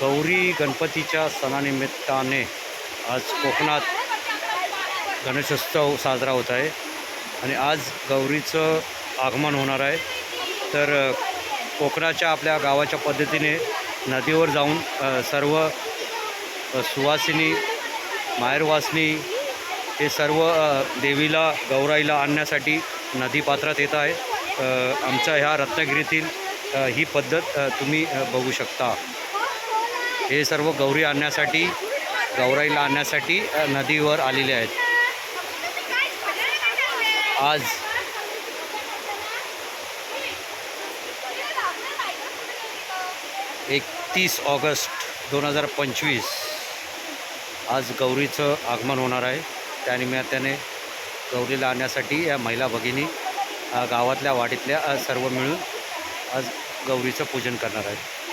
गौरी गणपतीच्या सणानिमित्ताने आज कोकणात गणेशोत्सव साजरा होत आहे आणि आज गौरीचं आगमन होणार आहे. तर कोकणाच्या आपल्या गावाच्या पद्धतीने नदीवर जाऊन सर्व सुवासिनी माहेरवासनी हे सर्व देवीला गौराईला आणण्यासाठी नदीपात्रात येत आहे. आमच्या ह्या रत्नागिरीतील ही पद्धत तुम्ही बघू शकता. हे सर्व गौरी आणण्यासाठी गौराईला आणण्यासाठी नदीवर आलेले आहेत. आज एकतीस ऑगस्ट दोन हजार पंचवीस आज गौरीचं आगमन होणार आहे. त्यानिमित्ताने गौरीला आणण्यासाठी या महिला भगिनी गावातल्या वाडीतल्या सर्व मिळून आज गौरीचं पूजन करणार आहेत.